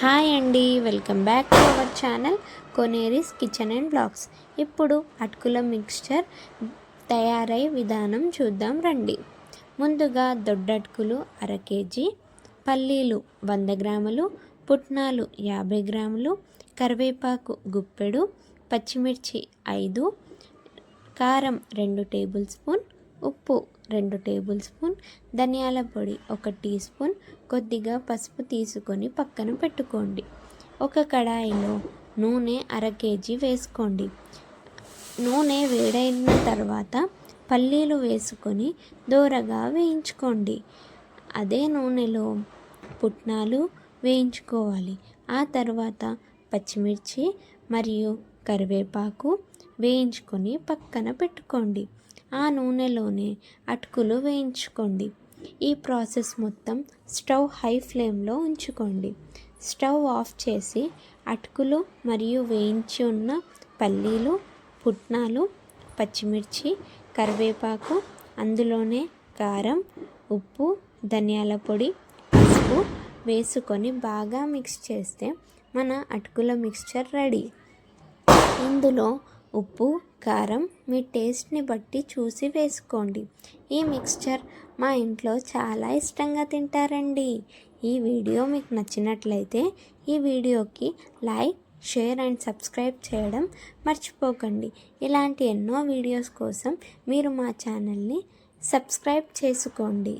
Hi అండి welcome back to our channel కొనేరిస్ kitchen and blogs. ఇప్పుడు అటుకుల మిక్స్చర్ తయారై విధానం చూద్దాం రండి. ముందుగా దొడ్డటుకులు అర కేజీ పల్లీలు వంద గ్రాములు పుట్నాలు యాభై గ్రాములు కరివేపాకు గుప్పెడు పచ్చిమిర్చి ఐదు కారం రెండు టేబుల్ స్పూన్ ఉప్పు రెండు టేబుల్ స్పూన్ ధనియాల పొడి ఒక టీ స్పూన్ కొద్దిగా పసుపు తీసుకొని పక్కన పెట్టుకోండి. ఒక కడాయిలో నూనె అర కేజీ వేసుకోండి. నూనె వేడైన తర్వాత పల్లీలు వేసుకొని దూరగా వేయించుకోండి. అదే నూనెలో పుట్నాలు వేయించుకోవాలి. ఆ తర్వాత పచ్చిమిర్చి మరియు కరివేపాకు వేయించుకొని పక్కన పెట్టుకోండి. ఆ నూనెలోనే అటుకులు వేయించుకోండి. ఈ ప్రాసెస్ మొత్తం స్టవ్ హై ఫ్లేమ్లో ఉంచుకోండి. స్టవ్ ఆఫ్ చేసి అటుకులు మరియు వేయించి ఉన్న పల్లీలు పుట్నాలు పచ్చిమిర్చి కరివేపాకు అందులోనే కారం ఉప్పు ధనియాల పొడి పసుపు వేసుకొని బాగా మిక్స్ చేస్తే మన అటుకుల మిక్స్చర్ రెడీ. ఇందులో ఉప్పు కారం మీ టేస్ట్ని బట్టి చూసి వేసుకోండి. ఈ మిక్స్చర్ మా ఇంట్లో చాలా ఇష్టంగా తింటారండి. ఈ వీడియో మీకు నచ్చినట్లయితే ఈ వీడియోకి లైక్ షేర్ అండ్ సబ్స్క్రైబ్ చేయడం మర్చిపోకండి. ఇలాంటి ఎన్నో వీడియోస్ కోసం మీరు మా ఛానల్ని సబ్స్క్రైబ్ చేసుకోండి.